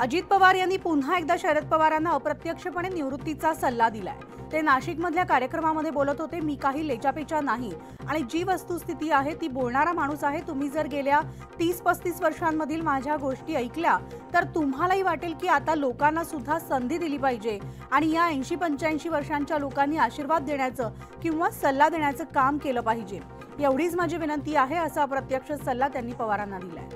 अजित पवार यांनी पुन्हा एकदा शरद पवारांना अप्रत्यक्षपणे निवृत्तीचा सल्ला दिलाय. ते नाशिकमधल्या कार्यक्रमामध्ये बोलत होते मी काही लेचापेचा नाही आणि जी वस्तुस्थिती आहे ती बोलणारा माणूस आहे. तुम्ही जर गेल्या तीस पस्तीस वर्षांमधील माझ्या गोष्टी ऐकल्या तर तुम्हालाही वाटेल की आता लोकांना सुद्धा संधी दिली पाहिजे आणि या ऐंशी पंच्याऐंशी वर्षांच्या लोकांनी आशीर्वाद देण्याचं किंवा सल्ला देण्याचं काम केलं पाहिजे. एवढीच माझी विनंती आहे असा अप्रत्यक्ष सल्ला त्यांनी पवारांना दिलाय.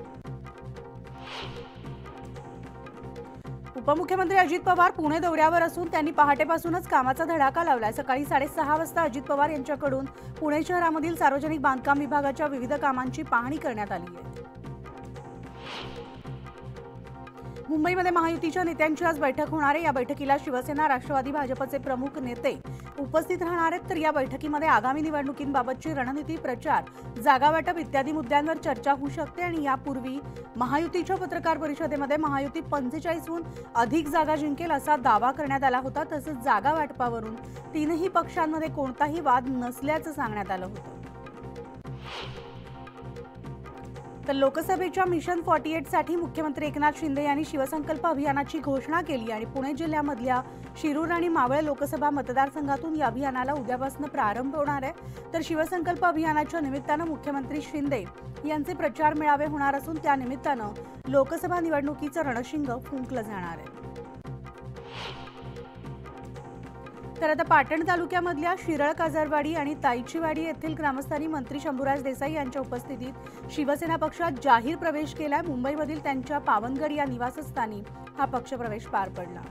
उपमुख्यमंत्री अजित पवार पुणे दौऱ्यावर असून त्यांनी पहाटेपासूनच कामाचा धडाका लावलाय. सकाळी साडेसहा वाजता अजित पवार यांच्याकडून पुणे शहरामधील सार्वजनिक बांधकाम विभागाच्या विविध कामांची पाहणी करण्यात आली आहे. मुंबईमध्ये महायुतीच्या नेत्यांची आज बैठक होणार आहे. या बैठकीला शिवसेना राष्ट्रवादी भाजपचे प्रमुख नेते उपस्थित राहणार आहेत. तर या बैठकीमध्ये आगामी निवडणुकींबाबतची रणनीती प्रचार जागा वाटप इत्यादी मुद्द्यांवर चर्चा होऊ शकते आणि यापूर्वी महायुतीच्या पत्रकार परिषदेमध्ये महायुती पंचेचाळीसहून अधिक जागा जिंकेल असा दावा करण्यात आला होता. तसंच जागा वाटपावरून तीनही पक्षांमध्ये कोणताही वाद नसल्याचं सांगण्यात आलं होतं. तर लोकसभेच्या मिशन फॉर्टी एटसाठी मुख्यमंत्री एकनाथ शिंदे यांनी शिवसंकल्प अभियानाची घोषणा केली आणि पुणे जिल्ह्यामधल्या शिरूर आणि मावळ लोकसभा मतदारसंघातून या अभियानाला उद्यापासून प्रारंभ होणार आहे. तर शिवसंकल्प अभियानाच्या निमित्तानं मुख्यमंत्री शिंदे यांचे प्रचार मेळावे होणार असून त्या निमित्तानं लोकसभा निवडणुकीचं रणशिंग फुंकलं जाणार आहे. तर आता पाटण तालुक्यामधल्या शिरळ काजारवाडी आणि ताईचीवाडी येथील ग्रामस्थांनी मंत्री शंभूराज देसाई यांच्या उपस्थितीत शिवसेना पक्षात जाहीर प्रवेश केला. मुंबईमधील त्यांच्या पावनगड या निवासस्थानी हा पक्षप्रवेश पार पडला.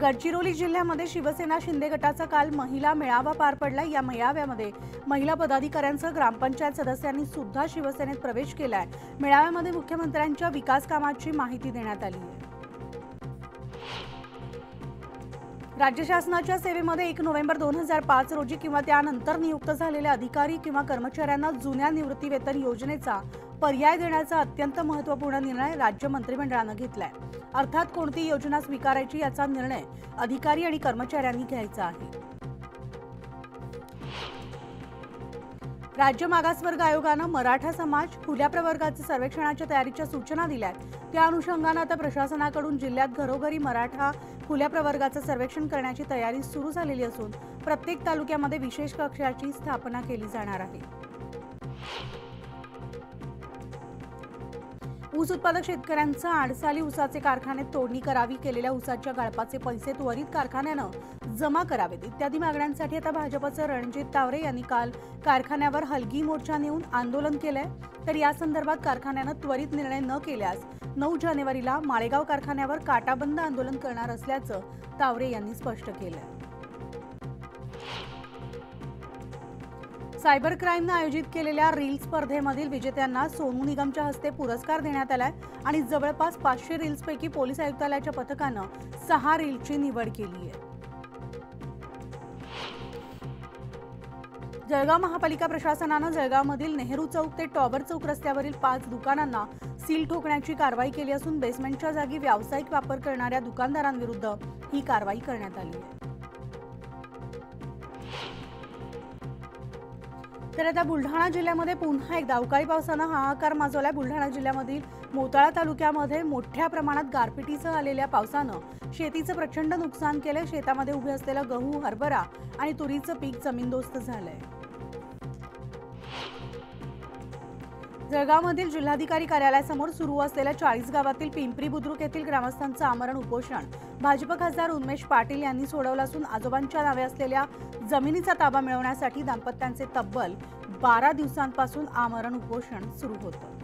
गडचिरोली जिल्ह्यामध्ये शिवसेना शिंदे गटाचा काल महिला मेळावा पार पडला. या मेळाव्यामध्ये महिला पदाधिकाऱ्यांसह ग्रामपंचायत सदस्यांनी सुद्धा शिवसेनेत प्रवेश केलाय. मेळाव्यामध्ये मुख्यमंत्र्यांच्या विकास कामाची माहिती देण्यात आली आहे. राज्य शासनाच्या सेवेमध्ये एक नोव्हेंबर दोन हजार पाच रोजी किंवा त्यानंतर नियुक्त झालेले अधिकारी किंवा कर्मचाऱ्यांना जुन्या निवृत्तीवेतन योजनेचा पर्याय देण्याचा अत्यंत महत्त्वपूर्ण निर्णय राज्य मंत्रिमंडळानं घेतलाय. अर्थात कोणती योजना स्वीकारायची याचा निर्णय अधिकारी आणि कर्मचाऱ्यांनी घ्यायचा आहे. राज्य मागासवर्ग आयोगानं मराठा समाज खुल्या प्रवर्गाचे सर्वेक्षणाच्या तयारीच्या सूचना दिल्या त्या अनुषंगानं आता प्रशासनाकडून जिल्ह्यात घरोघरी मराठा खुल्या प्रवर्गाचं सर्वेक्षण करण्याची तयारी सुरू झालेली असून प्रत्येक तालुक्यामध्ये विशेष कक्षाची स्थापना केली जाणार आहे. ऊस उत्पादक शेतकऱ्यांचा आडसाली ऊसाचे कारखाने तोडणी करावी केलेल्या ऊसाच्या गाळपाचे पैसे त्वरित कारखान्यानं जमा करावेत. इत्यादी मागण्यांसाठी आता भाजपचं रणजित तावरे यांनी काल कारखान्यावर हलगी मोर्चा नेऊन आंदोलन केलंय. तर या संदर्भात कारखान्यानं त्वरित निर्णय न केल्यास नऊ जानेवारीला माळेगाव कारखान्यावर काटाबंद आंदोलन करणार असल्याचं तावरे यांनी स्पष्ट केलंय. सायबर क्राईमनं आयोजित केलेल्या रील स्पर्धेमधील विजेत्यांना सोनू निगमच्या हस्ते पुरस्कार देण्यात आलाय आणि जवळपास पाचशे रील्सपैकी पोलीस आयुक्तालयाच्या पथकानं सहा रीलची निवड केली आहे. जळगाव महापालिका प्रशासनानं जळगावमधील नेहरू चौक ते टॉवर चौक रस्त्यावरील पाच दुकानांना सील ठोकण्याची कारवाई केली असून बेसमेंटच्या जागी व्यावसायिक वापर करणाऱ्या दुकानदारांविरुद्ध ही कारवाई करण्यात आली आहे. तर आता बुलढाणा जिल्ह्यामध्ये पुन्हा एकदा अवकाळी पावसानं हाहाकार माजवलाय. बुलढाणा जिल्ह्यामधील मोताळा तालुक्यामध्ये मोठ्या प्रमाणात गारपिटीसह आलेल्या पावसानं शेतीचं प्रचंड नुकसान केलं शेतामध्ये उभे असलेलं गहू हरभरा आणि तुरीचं पीक जमीनदोस्त झालंय. जळगावमधील जिल्हाधिकारी कार्यालयासमोर सुरू असलेल्या चाळीस गावातील पिंपरी बुद्रुक येथील ग्रामस्थांचं आमरण उपोषण. भाजप खासदार उन्मेश पाटील यांनी सोडवलं असून आजोबांच्या नावे असलेल्या जमिनीचा ताबा मिळवण्यासाठी दाम्पत्यांचे तब्बल बारा दिवसांपासून आमरण उपोषण सुरू होतं.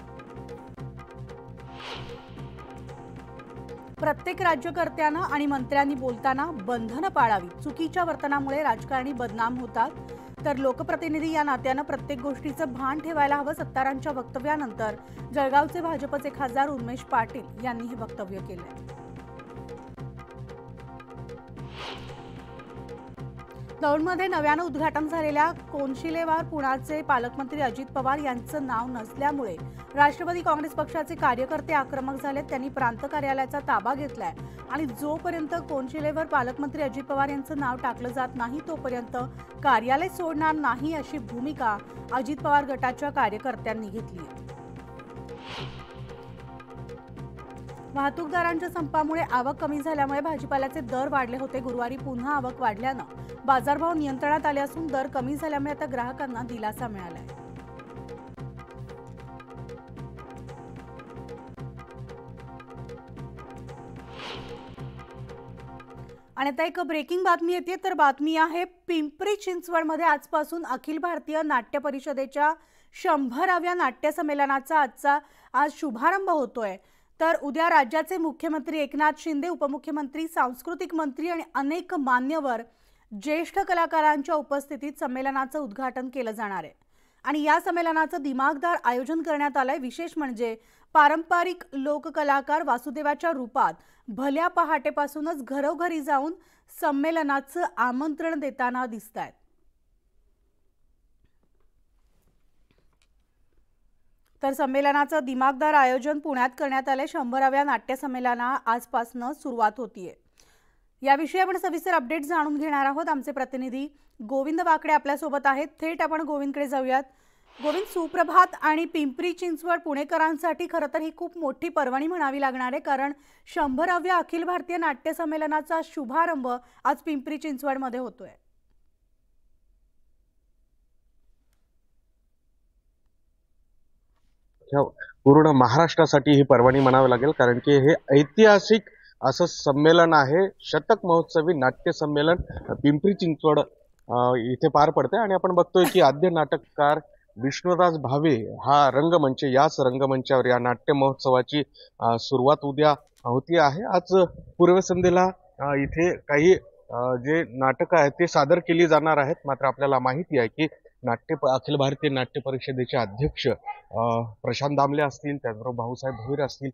प्रत्येक राज्यकर्त्यानं आणि मंत्र्यांनी बोलताना बंधनं पाळावी चुकीच्या वर्तनामुळे राजकारणी बदनाम होतात. तर लोकप्रतिनिधी या नात्यानं प्रत्येक गोष्टीचं भान ठेवायला हवं सत्तारांच्या वक्तव्यानंतर. जळगावचे भाजपचे खासदार उन्मेश पाटील यांनी हे वक्तव्य केलंय. दौंडमध्ये नव्यानं उद्घाटन झालेल्या कोनशिलेवार पुण्याचे पालकमंत्री अजित पवार यांचं नाव नसल्यामुळे राष्ट्रवादी काँग्रेस पक्षाचे कार्यकर्ते आक्रमक झालेत त्यांनी प्रांत कार्यालयाचा ताबा घेतलाय आणि जोपर्यंत कोनशिलेवर पालकमंत्री अजित पवार यांचं नाव टाकलं जात नाही तोपर्यंत कार्यालय सोडणार नाही अशी भूमिका अजित पवार गटाच्या कार्यकर्त्यांनी घेतली आहे. वाहतूकदारांच्या संपामुळे आवक कमी झाल्यामुळे भाजीपाल्याचे दर वाढले होते. गुरुवारी पुन्हा आवक वाढल्यानं बाजारभाव नियंत्रणात आले असून दर कमी झाल्यामुळे आता ग्राहकांना दिलासा मिळाला आहे आणि आता एक ब्रेकिंग बातमी येते. तर बातमी आहे पिंपरी चिंचवडमध्ये आजपासून अखिल भारतीय नाट्य परिषदेच्या शंभराव्या नाट्य संमेलनाचा आजचा आज शुभारंभ होतोय. तर उद्या राज्याचे मुख्यमंत्री एकनाथ शिंदे उपमुख्यमंत्री सांस्कृतिक मंत्री आणि अनेक मान्यवर ज्येष्ठ कलाकारांच्या उपस्थितीत संमेलनाचं उद्घाटन केलं जाणार आहे. आणि या संमेलनाचं दिमागदार आयोजन करण्यात आलंय. विशेष म्हणजे पारंपरिक लोककलाकार वासुदेवाच्या रूपात भल्या पहाटेपासूनच घरोघरी जाऊन संमेलनाचं आमंत्रण देताना दिसत आहेत तर संमेलनाचं दिमागदार आयोजन पुण्यात करण्यात आले शंभराव्या नाट्यसंमेलना आजपासनं सुरुवात होतीये. याविषयी आपण सविस्तर अपडेट जाणून घेणार आहोत. आमचे प्रतिनिधी गोविंद वाकडे आपल्यासोबत आहेत. थेट आपण गोविंदकडे जाऊयात. गोविंद सुप्रभात आणि पिंपरी चिंचवड पुणेकरांसाठी खरं तर ही खूप मोठी पर्वणी म्हणावी लागणार आहे कारण शंभराव्या अखिल भारतीय नाट्य संमेलनाचा शुभारंभ आज पिंपरी चिंचवडमध्ये होतोय. ह्या पूर्ण महाराष्ट्रासाठी ही पर्वणी म्हणावी लागेल कारण की हे ऐतिहासिक असं संमेलन आहे. शतक महोत्सवी नाट्य संमेलन पिंपरी चिंचवड इथे पार पडते आणि आपण बघतोय की आद्य नाटककार विष्णुदास भावे हा रंगमंच याच रंगमंचावर या नाट्य महोत्सवाची सुरुवात उद्या होती आहे. आज पूर्वसंध्येला इथे काही जे नाटकं आहेत ते सादर केली जाणार आहेत. मात्र आपल्याला माहिती आहे की नाट्य अखिल भारतीय नाट्य परिषदेचे अध्यक्ष प्रशांत दामले असतील त्याचबरोबर भाऊसाहेब भोईर असतील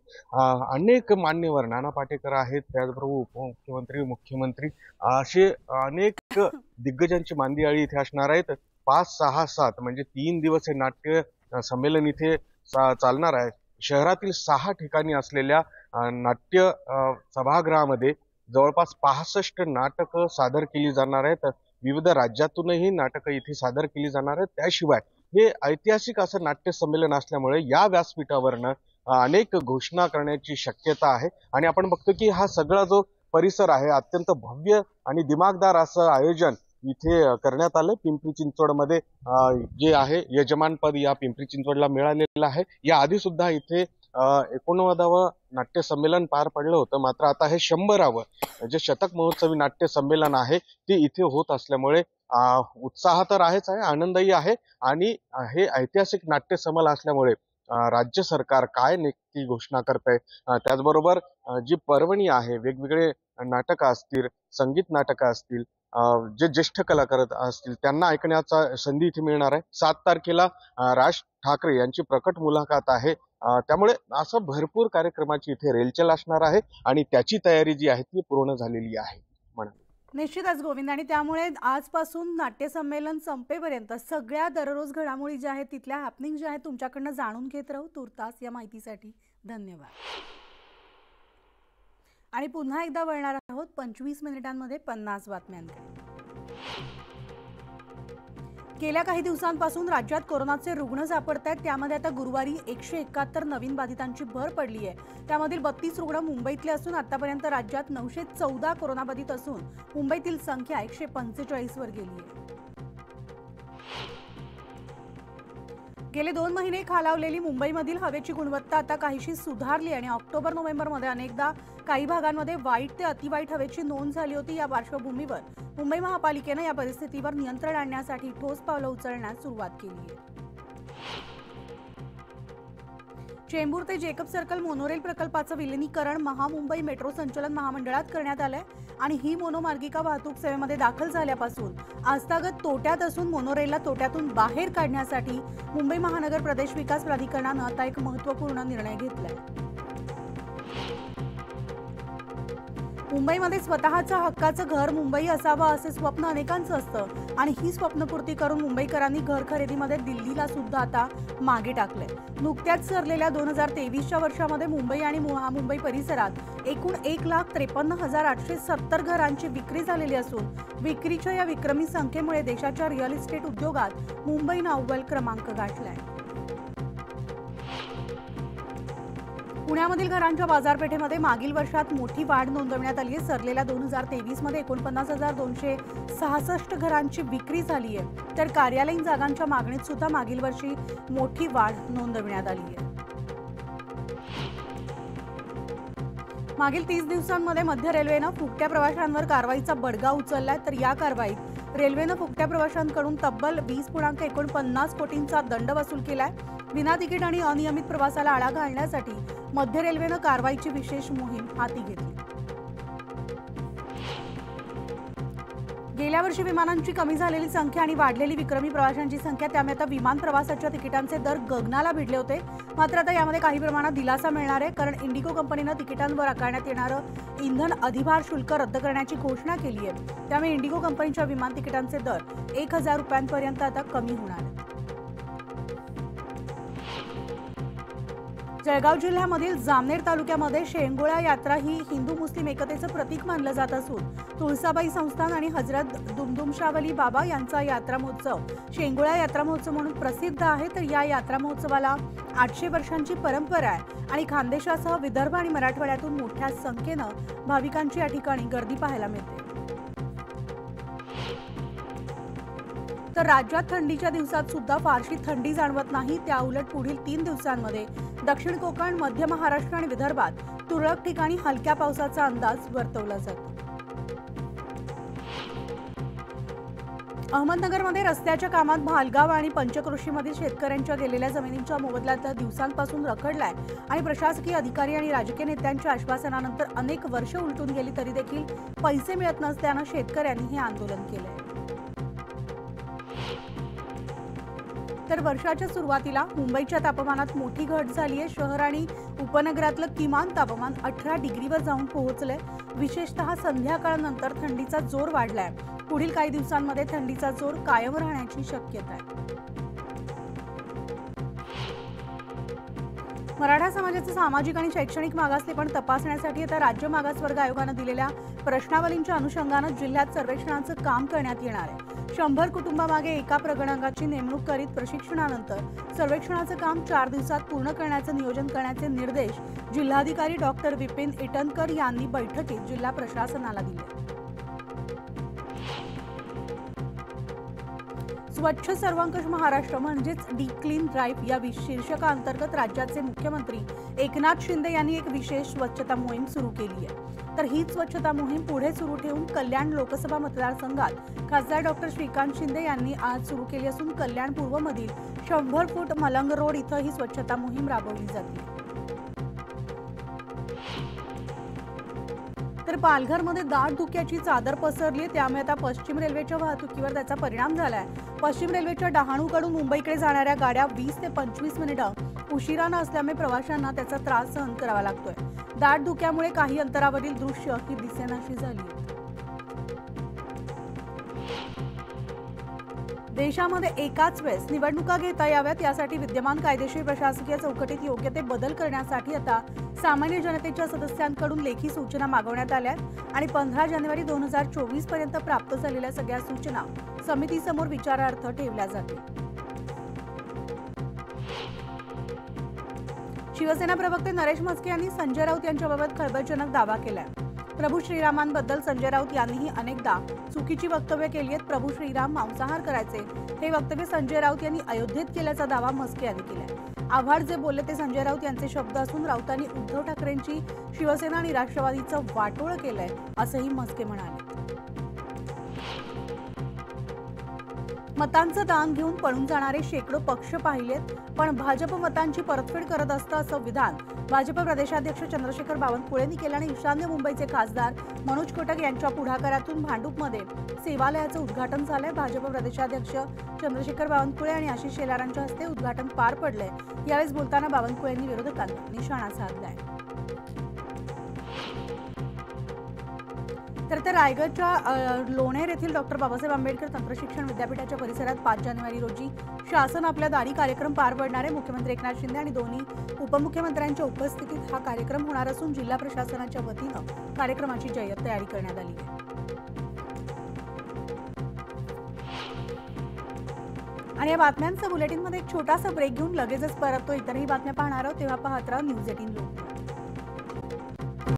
अनेक मान्यवर नाना पाटेकर आहेत त्याचबरोबर उपमुख्यमंत्री मुख्यमंत्री असे अनेक दिग्गजांची मांदियाळी इथे असणार आहेत. पाच सहा सात म्हणजे तीन दिवस हे नाट्य संमेलन इथे चा- चालणार आहे. शहरातील सहा ठिकाणी असलेल्या नाट्य सभागृहामध्ये जवळपास पासष्ट नाटकं सादर केली जाणार आहेत. विविध राज्यातूनही नाटकं इथे सादर केली जाणार आहेत. त्याशिवाय हे ऐतिहासिक असं नाट्य संमेलन असल्यामुळे या व्यासपीठावरनं अनेक घोषणा करण्याची शक्यता आहे. आणि आपण बघतो की हा सगळा जो परिसर आहे अत्यंत भव्य आणि दिमागदार असं आयोजन इथे करण्यात आलं पिंपरी चिंचवडमध्ये जे आहे यजमानपद या पिंपरी चिंचवडला मिळालेलं आहे. या आधी सुद्धा इथे एकोणवदावं नाट्य संमेलन पार पडलं होतं. मात्र आता हे शंभरावं जे शतक महोत्सवी नाट्य संमेलन आहे ते इथे होत असल्यामुळे उत्साह तर आहेच आहे आनंदही आहे आणि हे ऐतिहासिक नाट्य संमेलन असल्यामुळे राज्य सरकार काय नक्की घोषणा करत आहे त्याचबरोबर जी पर्वणी आहे वेगवेगळे नाटकं असतील संगीत नाटकं असतील जे ज्येष्ठ कलाकार असतील त्यांना ऐकण्याचा संधी इथे मिळणार आहे. सात तारखेला राज ठाकरे यांची प्रकट मुलाखत आहे. त्यामुळे असं भरपूर कार्यक्रमाची इथे रेलचेल असणार आहे आणि त्याची तयारी जी आहे ती पूर्ण झालेली आहे. निश्चितच गोविंद आणि त्यामुळे आजपासून नाट्य संमेलन संपेपर्यंत सगळ्या दररोज घडामोडी ज्या आहेत तिथल्या हॅपनिंग ज्या आहेत तुमच्याकडनं जाणून घेत राहू तुर्तास या माहितीसाठी. धन्यवाद. आणि पुन्हा एकदा वळणार आहोत पंचवीस मिनिटांमध्ये पन्नास बातम्यांकडे. गेल्या काही दिवसांपासून राज्यात कोरोनाचे रुग्ण सापडत आहेत त्यामध्ये आता गुरुवारी एकशे एकाहत्तर नवीन बाधितांची भर पडली आहे. त्यामधील बत्तीस रुग्ण मुंबईतले असून आतापर्यंत राज्यात नऊशे चौदा कोरोनाबाधित असून मुंबईतील संख्या एकशे पंचेचाळीसवर गेली आहे. गेले दोन महिने खालावलेली मुंबईमधील हवेची गुणवत्ता आता काहीशी सुधारली आणि ऑक्टोबर नोव्हेंबरमध्ये अनेकदा काही भागांमध्ये वाईट ते अतिवाईट हवेची नोंद झाली होती या पार्श्वभूमीवर. मुंबई महापालिकेनं या परिस्थितीवर नियंत्रण आणण्यासाठी ठोस पावलं उचलण्यास सुरुवात केली आहे. चेंबूर ते जेकब सर्कल मोनोरेल प्रकल्पाचं विलिनीकरण महामुंबई मेट्रो संचलन महामंडळात करण्यात आलंय आणि ही मोनोमार्गिका वाहतूक सेवेमध्ये दाखल झाल्यापासून आस्थागत तोट्यात असून मोनोरेलला तोट्यातून बाहेर काढण्यासाठी मुंबई महानगर प्रदेश विकास प्राधिकरणानं आता एक महत्त्वपूर्ण निर्णय घेतलाय. मुंबईमध्ये स्वतःच्या हक्काचं घर मुंबई असावं असे स्वप्न अनेकांचं असतं. आणि ही स्वप्नपूर्ती करून मुंबईकरांनी घर खरेदीमध्ये दिल्लीला सुद्धा आता मागे टाकलंय. नुकत्याच सरलेल्या दोन हजार तेवीसच्या वर्षामध्ये मुंबई आणि मुंबई परिसरात एकूण एक लाख त्रेपन्न हजार आठशे सत्तर घरांची विक्री झालेली असून विक्रीच्या या विक्रमी संख्येमुळे देशाच्या रिअल इस्टेट उद्योगात मुंबईनं अव्वल क्रमांक गाठलाय. पुण्यामधील घरांच्या बाजारपेठेमध्ये मागील वर्षात मोठी वाढ नोंदवण्यात आली आहे. सरलेल्या दोन हजार तेवीसमध्ये एकोणपन्नास हजार दोनशे सहासष्ट घरांची विक्री झाली आहे. तर कार्यालयीन जागांच्या मागणीत सुद्धा मागील वर्षी मोठी वाढ नोंदवण्यात आली आहे. मागील तीस दिवसांमध्ये मध्य रेल्वेनं फुकट्या प्रवाशांवर कारवाईचा बडगा उचललाय. तर या कारवाईत रेल्वेनं फुकट्या प्रवाशांकडून तब्बल वीस पूर्णांक एकोणपन्नास कोटींचा दंड वसूल केलाय. विना तिकीट आणि अनियमित प्रवासाला आळा घालण्यासाठी मध्य रेल्वेनं कारवाईची विशेष मोहीम हाती घेतली. गेल्या वर्षी विमानांची कमी झालेली संख्या आणि वाढलेली विक्रमी प्रवाशांची संख्या त्यामुळे आता विमान प्रवासाच्या तिकिटांचे दर गगनाला भिडले होते. मात्र आता यामध्ये काही प्रमाणात दिलासा मिळणार आहे कारण इंडिगो कंपनीनं तिकिटांवर आकारण्यात येणारं इंधन अधिभार शुल्क रद्द करण्याची घोषणा केली आहे. त्यामुळे इंडिगो कंपनीच्या विमान तिकिटांचे दर एक हजार रुपयांपर्यंत आता कमी होणार जळगाव जिल्ह्यामधील जामनेर तालुक्यामध्ये शेंगोळा यात्रा ही हिंदू मुस्लिम एकतेचं प्रतीक मानलं जात असून तुळसाबाई संस्थान आणि हजरत दुमदुमशावली बाबा यांचा यात्रा महोत्सव शेंगोळा यात्रा महोत्सव म्हणून प्रसिद्ध आहे तर या यात्रा महोत्सवाला आठशे वर्षांची परंपरा आहे आणि खानदेशासह विदर्भ आणि मराठवाड्यातून मोठ्या संख्येनं भाविकांची या ठिकाणी गर्दी पाहायला मिळते. तर राज्यात थंडीच्या दिवसात सुद्धा फारशी थंडी जाणवत नाही. त्या उलट पुढील तीन दिवसांमध्ये दक्षिण कोकण मध्य महाराष्ट्र आणि विदर्भात तुरळक ठिकाणी हलक्या पावसाचा अंदाज वर्तवला जातो. अहमदनगरमध्ये रस्त्याच्या कामात भालगाव आणि पंचकृषीमधील शेतकऱ्यांच्या गेलेल्या जमिनींच्या मोबदल्यात दिवसांपासून रखडलाय आणि प्रशासकीय अधिकारी आणि राजकीय नेत्यांच्या आश्वासनानंतर अनेक वर्ष उलटून गेली तरी देखील पैसे मिळत नसल्यानं शेतकऱ्यांनी हे आंदोलन केलंय. तर वर्षाच्या सुरुवातीला मुंबईच्या तापमानात मोठी घट झाली आहे. शहर आणि उपनगरातलं किमान तापमान अठरा डिग्रीवर जाऊन पोहोचलंय. विशेषतः संध्याकाळनंतर थंडीचा जोर वाढलाय. पुढील काही दिवसांमध्ये थंडीचा जोर कायम राहण्याची शक्यता आहे. मराठा समाजाचे सामाजिक आणि शैक्षणिक मागासलेपण तपासण्यासाठी आता राज्य मागासवर्ग आयोगानं दिलेल्या प्रश्नावलींच्या अनुषंगानं जिल्ह्यात सर्वेक्षणाचं काम करण्यात येणार आहे. शंभर कुटुंबामागे एका प्रगणकाची नेमणूक करीत प्रशिक्षणानंतर सर्वेक्षणाचं काम चार दिवसात पूर्ण करण्याचं नियोजन करण्याचे निर्देश जिल्हाधिकारी डॉक्टर विपिन इटनकर यांनी बैठकीत जिल्हा प्रशासनाला दिले. स्वच्छ सर्वंकष महाराष्ट्र म्हणजेच डी क्लीन ड्राईव्ह या शीर्षकाअंतर्गत राज्याचे मुख्यमंत्री एकनाथ शिंदे यांनी एक विशेष स्वच्छता मोहीम सुरू केली आहे. तर हीच स्वच्छता मोहीम पुढे सुरू ठेवून कल्याण लोकसभा मतदारसंघात खासदार डॉक्टर श्रीकांत शिंदे यांनी आज सुरू केली असून कल्याण पूर्वमधील शंभर फूट मलंग रोड इथं ही स्वच्छता मोहीम राबवली जाते. तर पालघरमध्ये दाट धुक्याची चादर पसरली त्यामुळे आता पश्चिम रेल्वेच्या वाहतुकीवर त्याचा परिणाम झाला आहे पश्चिम रेल्वेच्या डहाणूकडून मुंबईकडे जाणाऱ्या गाड्या वीस ते पंचवीस मिनिटं उशिरानं असल्यामुळे प्रवाशांना त्याचा त्रास सहन करावा लागतोय. दाट धुक्यामुळे काही अंतरावरील दृश्य ही दिसेनाशी झाली देशामध्ये एकाच वेळेस निवडणुका घेता याव्यात यासाठी विद्यमान कायदेशीर प्रशासकीय चौकटीत योग्य ते बदल करण्यासाठी आता सामान्य जनतेच्या सदस्यांकडून लेखी सूचना मागवण्यात आल्या आहेत आणि पंधरा जानेवारी दोन हजार चोवीसपर्यंत प्राप्त झालेल्या सगळ्या सूचना समितीसमोर विचारार्थ ठेवल्या जातील. शिवसेना प्रवक्ते नरेश म्हस्के यांनी संजय राऊत यांच्याबाबत खळबळजनक दावा केलाय. प्रभू श्रीरामांबद्दल संजय राऊत यांनीही अनेकदा चुकीची वक्तव्य केली आहेत. प्रभू श्रीराम मांसाहार करायचे. हे वक्तव्य संजय राऊत यांनी अयोध्येत केल्याचा दावा म्हस्के यांनी केलाय. आव्हाड जे बोलले ते संजय राऊत यांचे शब्द असून राऊतांनी उद्धव ठाकरेंची शिवसेना आणि राष्ट्रवादीचं वाटोळ केलंय असंही म्हस्के म्हणाले. मतांचं दान घेऊन पळून जाणारे शेकडो पक्ष पाहिलेत पण भाजप मतांची परतफेड करत असतं असं विधान. भाजप प्रदेशाध्यक्ष चंद्रशेखर बावनकुळेंनी केलं आणि ईशान्य मुंबईचे खासदार मनोज कोटक यांच्या पुढाकारातून भांडूपमध्ये सेवालयाचं उद्घाटन झालंय. भाजप प्रदेशाध्यक्ष चंद्रशेखर बावनकुळे आणि आशिष शेलारांच्या हस्ते उद्घाटन पार पडलंय. यावेळेस बोलताना बावनकुळेंनी विरोधकांना निशाणा साधलाय. तर ते रायगडच्या लोणेर येथील डॉक्टर बाबासाहेब आंबेडकर तंत्रशिक्षण विद्यापीठाच्या परिसरात पाच जानेवारी रोजी शासन आपल्या दारी कार्यक्रम पार पडणार आहे मुख्यमंत्री एकनाथ शिंदे आणि दोन्ही उपमुख्यमंत्र्यांच्या उपस्थितीत हा कार्यक्रम होणार असून जिल्हा प्रशासनाच्या वतीनं कार्यक्रमाची जय्यत तयारी करण्यात आली आहे. आणि या बातम्यांचं बुलेटिनमध्ये एक छोटासा ब्रेक घेऊन लगेचच परततो. इतरही बातम्या पाहणार आहोत तेव्हा पाहत राहा न्यूज एटीन लोक.